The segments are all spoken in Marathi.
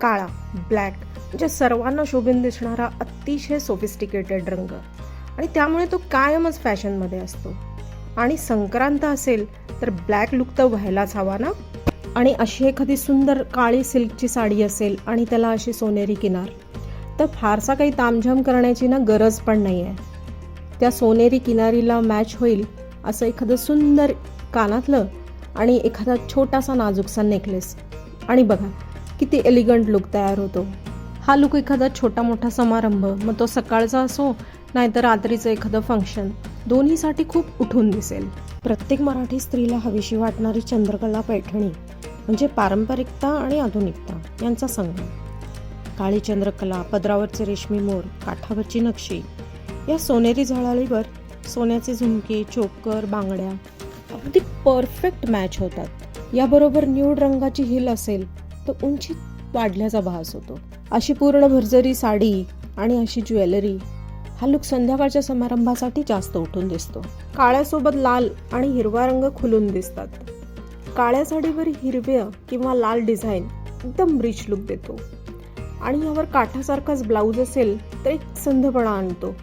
काळा ब्लॅक म्हणजे सर्वांना शोभून दिसणारा अतिशय सोफिस्टिकेटेड रंग. आणि त्यामुळे तो कायमच फॅशनमध्ये असतो. आणि संक्रांत असेल तर ब्लॅक लुक तर व्हायलाच हवा ना? आणि अशी एखादी सुंदर काळी सिल्कची साडी असेल आणि त्याला अशी सोनेरी किनार तर फारसा काही तामझाम करण्याची ना गरज पण नाही आहे त्या सोनेरी किनारीला मॅच होईल असं एखादं सुंदर कानातलं आणि एखादा छोटासा नाजूकसा नेकलेस. आणि बघा किती एलिगंट लुक तयार होतो. हा लुक एखादा छोटा मोठा समारंभ मग तो सकाळचा असो नाहीतर रात्रीचं एखादं फंक्शन दोन्हीसाठी खूप उठून दिसेल. प्रत्येक मराठी स्त्रीला हवीशी वाटणारी चंद्रकला पैठणी म्हणजे पारंपरिकता आणि आधुनिकता यांचा संगम काळी चंद्रकला पदरावरचे रेशमी मोर काठावरची नक्षी या सोनेरी झळाळीवर सोन्याचे झुमके चोकर बांगड्या अगदी परफेक्ट मॅच होतात. याबरोबर न्यूड रंगाची हिल असेल तर उंची वाढल्याचा भास होतो. अशी पूर्ण भरजरी साडी आणि अशी ज्वेलरी हा लुक संध्याकाळच्या समारंभासाठी जास्त उठून दिसतो. काळ्यासोबत लाल आणि हिरवा रंग खुलून दिसतात. काळ्या साडीवर हिरव्या किंवा लाल डिझाईन एकदम रिच लुक देतो. आणि यावर काठासारखाच ब्लाऊज असेल तर एक संधपणा आणतो.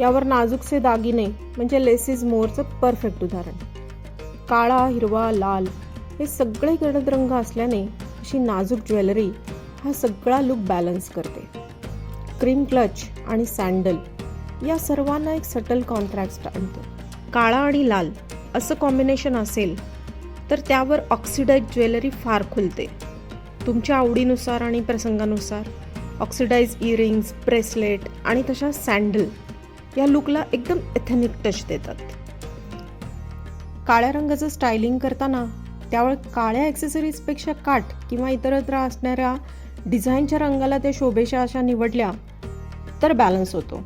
यावर नाजूकसे दागिने म्हणजे लेसिस मोरचं परफेक्ट उदाहरण. काळा हिरवा लाल हे सगळे गडद रंग असल्याने अशी नाजूक ज्वेलरी हा सगळा लुक बॅलन्स करते. क्रीम क्लच आणि सँडल या सर्वांना एक सटल कॉन्ट्रॅक्ट आणतो. काळा आणि लाल असं कॉम्बिनेशन असेल तर त्यावर ऑक्सिडाईज ज्वेलरी फार खुलते. तुमच्या आवडीनुसार आणि प्रसंगानुसार ऑक्सिडाईज इयरिंग्स ब्रेसलेट आणि तशा सँडल या लुकला एकदम एथेनिक टच देतात. काळ्या रंगाचं स्टायलिंग करताना त्यावर काळ्या ॲक्सेसरीजपेक्षा काठ किंवा इतरत्र असणाऱ्या डिझाईनच्या रंगाला त्या शोभेच्या अशा निवडल्या तर बॅलन्स होतो.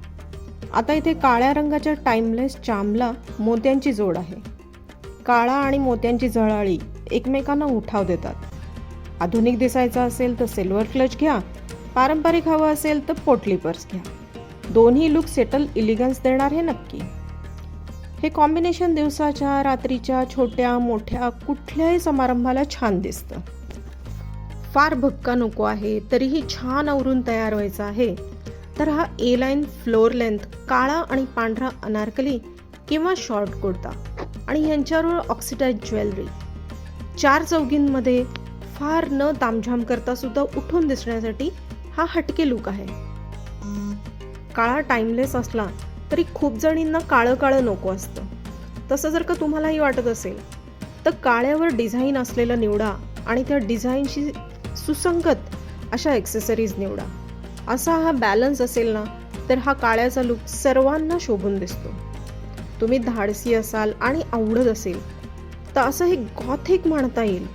आता इथे काळ्या रंगाच्या टाईमलेस चामला मोत्यांची जोड आहे. काळा आणि मोत्यांची झळाळी एकमेकांना उठाव देतात. आधुनिक दिसायचा असेल तर सिल्वर क्लच घ्या पारंपरिक हवं असेल तर पोटली पर्स घ्या. दोन्ही लुक सेटल इलिगन्स देणार हे नक्की. हे कॉम्बिनेशन दिवसाच्या रात्रीच्या छोट्या मोठ्या कुठल्याही समारंभाला छान दिसतं. फार भक्का नको आहे तरीही छान आवरून तयार व्हायचं आहे. तर हा ए लाईन फ्लोअर लेंथ काळा आणि पांढरा अनारकली किंवा शॉर्ट कुर्ता आणि यांच्यावर ऑक्सिडाईज ज्वेलरी चार चौघींमध्ये फार न तामझाम करता सुद्धा उठून दिसण्यासाठी हा हटके लुक आहे. काळा टाइमलेस असला तरी खूप जणींना काळं काळं नको असतं. तसं जर का तुम्हालाही वाटत असेल तर काळ्यावर डिझाईन असलेलं निवडा आणि त्या डिझाईनशी सुसंगत अशा ॲक्सेसरीज निवडा. असा हा बॅलन्स असेल ना तर हा काळ्याचा लुक सर्वांना शोभून दिसतो. तुम्ही धाडसी असाल आणि आवडत असेल तर असं हे गॉथिक म्हणता येईल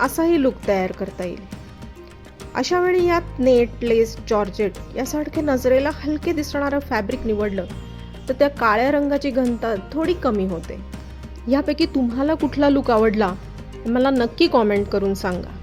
असाही लुक तयार करता येईल. अशा वेळी यात नेट लेस जॉर्जेट यासारखे नजरेला हलके दिसणारं फॅब्रिक निवडलं तर त्या काळ्या रंगाची घनता थोडी कमी होते. ह्यापैकी तुम्हाला कुठला लुक आवडला मला नक्की कॉमेंट करून सांगा.